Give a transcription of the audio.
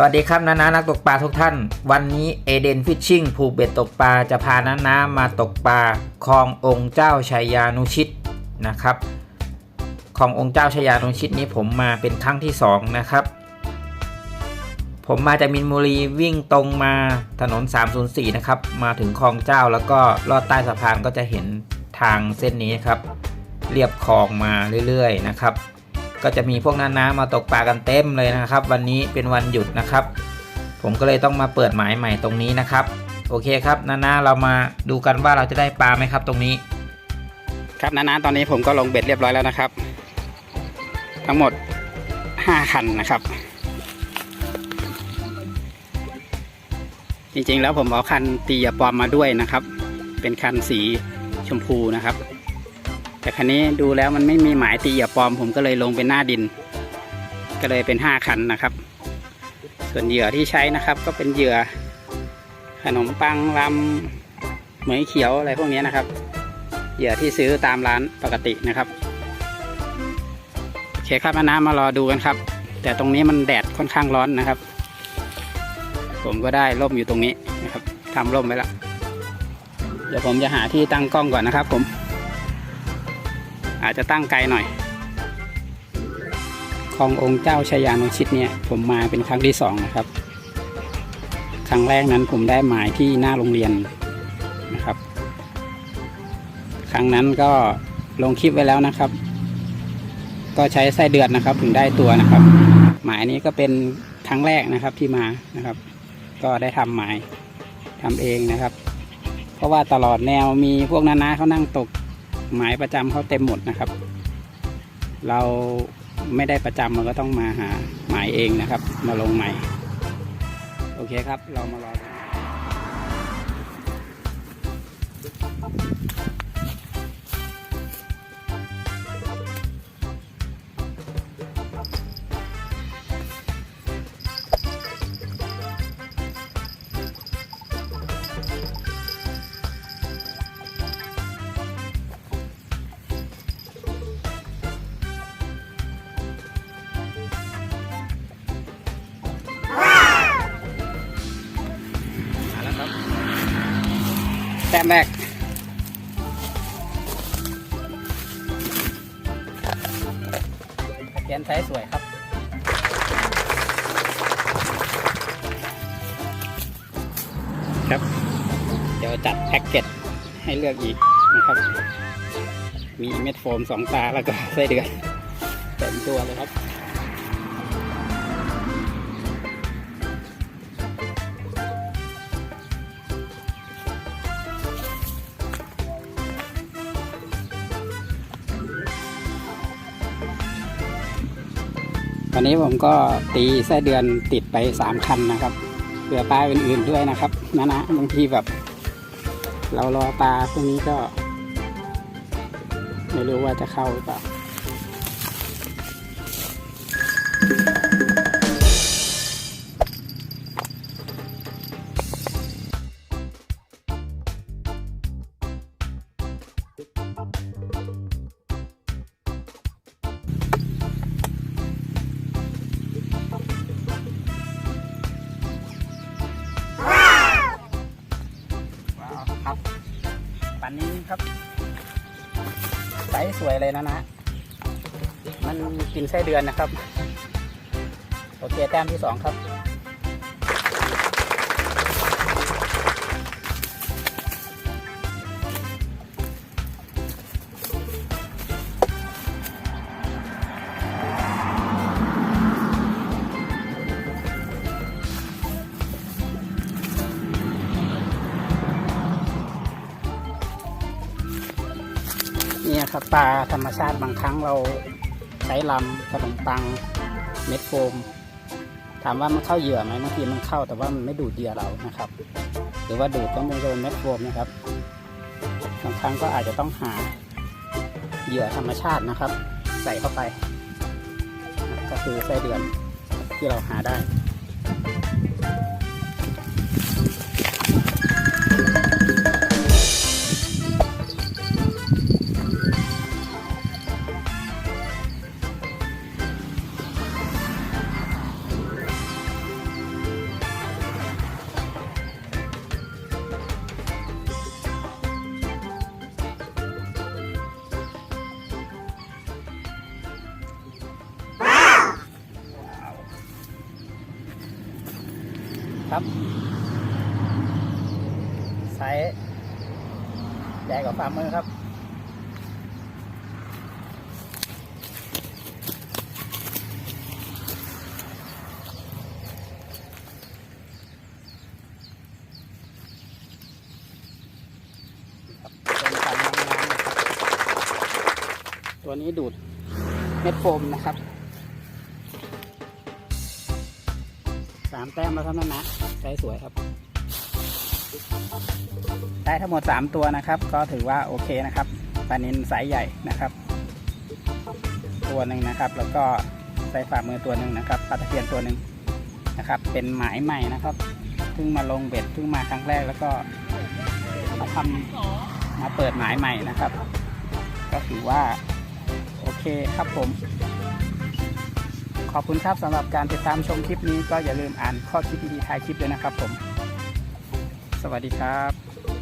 สวัสดีครับนานานักตกปลาทุกท่าน วันนี้เอเดนฟิชชิ่งผูกเบ็ดตกปลาจะพานานามาตกปลาคลององค์เจ้าชัยานุชิตนะครับคลององค์เจ้าชัยานุชิตนี้ผมมาเป็นครั้งที่สองนะครับ ผมมาจากมินบุรีวิ่งตรงมาถนน 304 นะครับ มาถึงคลองเจ้าแล้วก็ลอดใต้สะพานก็จะเห็นทางเส้นนี้ครับเรียบคลองมาเรื่อยๆนะครับ ก็จะมีพวกน้าน้ามาตกปลากันเต็มเลยนะครับ วันนี้เป็นวันหยุดนะครับ ผมก็เลยต้องมาเปิดหมายใหม่ตรงนี้นะครับ โอเคครับนานาเรามาดูกันว่าเราจะได้ปลาไหมครับ ตรงนี้ ครับนานาตอนนี้ผมก็ลงเบ็ดเรียบร้อยแล้วนะครับ ทั้งหมด 5 คันนะครับ จริงๆแล้วผมเอาคันตียาปอมมาด้วยนะครับ เป็นคันสีชมพูนะครับ แต่คันนี้ดูแล้วมันไม่มีหมายตีเหยาปลอม ผมก็เลยลงเป็นหน้าดิน ก็เลยเป็น5คันนะครับ ส่วนเหยื่อที่ใช้นะครับ ก็เป็นเหยื่อ ขนมปังลำเหมยเขียวอะไรพวกนี้นะครับ เหยื่อที่ซื้อตามร้านปกตินะครับโอเคครับน้ำมารอดูกันครับ แต่ตรงนี้มันแดดค่อนข้างร้อนนะครับ ผมก็ได้ร่มอยู่ตรงนี้นะครับทำร่มไว้ละเดี๋ยวผมจะหาที่ตั้งกล้องก่อนนะครับผม อาจจะตั้งไกลหน่อยคลององค์เจ้าชายานุชิตเนี่ยผมมาเป็นครั้งที่สองนะครับ ครั้งแรกนั้นผมได้หมายที่หน้าโรงเรียนนะครับ ครั้งนั้นก็ลงคลิปไว้แล้วนะครับ ก็ใช้ไส้เดือนนะครับ ถึงได้ตัวนะครับ หมายนี้ก็เป็นครั้งแรกนะครับที่มานะครับ ก็ได้ทำหมายทำเองนะครับ เพราะว่าตลอดแนวมีพวกนานาเขานั่งตก หมายประจำเขาเต็มหมดนะครับ เราไม่ได้ประจำมันก็ต้องมาหาหมายเองนะครับ มาลงใหม่ โอเคครับ เรามารอ ต้มแรกตะเกียนใช้สวยครับ ครับ เดี๋ยวจัดแพ็กเกจให้เลือกอีกนะครับ มีเม็ดโฟมสองตาแล้วก็ไส้เดือนเต็มตัวเลยครับ วันนี้ผมก็ตีไส้เดือนติดไปสามคันนะครับเผื่อปลาอื่นๆด้วยนะครับนะนะบางทีแบบ เรารอปลาพวกนี้ก็ ไม่รู้ว่าจะเข้าหรือเปล่า นนี้ครับไซส์สวยเลยนะนะ มันกินไส้เดือนนะครับ โอเคแต้มที่สองครับ ครับปลาธรรมชาติบางครั้งเราใช้ลำขนมปังเม็ดโฟม ถามว่ามันเข้าเหยื่อไหมบางทีมันเข้าแต่ว่ามันไม่ดูดเหยื่อเรานะครับ หรือว่าดูดก็ไม่โดนเม็ดโฟมนะครับบางครั้งก็อาจจะต้องหาเหยื่อธรรมชาตินะครับ ใส่เข้าไป ก็คือไส้เดือนที่เราหาได้ ครับ ไซส์ใหญ่กว่าฝ่ามือครับเป็นการน้ำน้ำนะครับตัวนี้ดูดเม็ดโฟมนะครับามแต้มแล้วครับนั่นนะใช้สวยครับ ได้ทั้งหมด3ตัวนะครับ ก็ถือว่าโอเคนะครับปลานินไซส์ใหญ่นะครับ ตัวหนึ่งนะครับ แล้วก็ไซส์ฝ่ามือตัวหนึ่งนะครับปลาตะเพียนตัวหนึ่งนะครับ เป็นหมายใหม่นะครับเพิ่งมาลงเบ็ดเพิ่งมาครั้งแรกแล้วก็มาทำมาเปิดหมายใหม่นะครับ ก็ถือว่าโอเคครับผม ขอบคุณครับสำหรับการติดตามชมคลิปนี้ก็อย่าลืมอ่านข้อคิดดีๆท้ายคลิปด้วยนะครับผม สวัสดีครับ